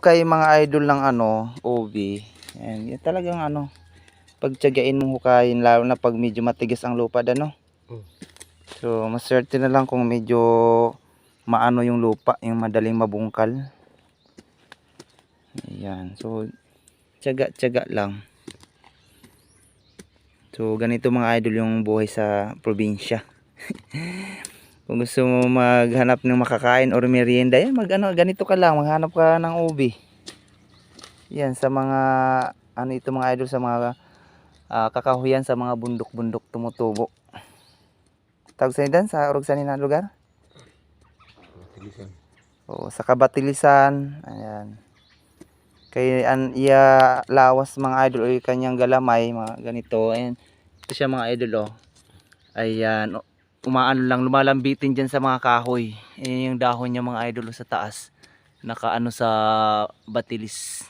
hukay mga idol ng ano, OB. Yan, yan talagang ano, pagtiyagain mong hukayin lalo na pag medyo matigas ang lupa ano. Mm. So, maswerte na lang kung medyo maano yung lupa, yung madaling mabungkal. Ayan. So, tiyaga-tiyaga lang. So, ganito mga idol yung buhay sa probinsya. Kung gusto mo maghanap ng makakain or merienda, yan, mag, ano, ganito ka lang, maghanap ka ng ubi. Yan, sa mga, ano ito mga idol, sa mga ah, kakahuyan sa mga bundok-bundok tumutubo. Tawag sa idan, sa orugsan na lugar? Tilisan. Oo, sa kabatilisan, ayan. Kay an iya lawas mga idol o kanyang galamay, mga ganito. Ayan. Ito siya mga idol oh. Ayan, o- umaano lang lumalambitin diyan sa mga kahoy. Ayan yung dahon niya mga idol oh, sa taas. Nakaano sa batilis.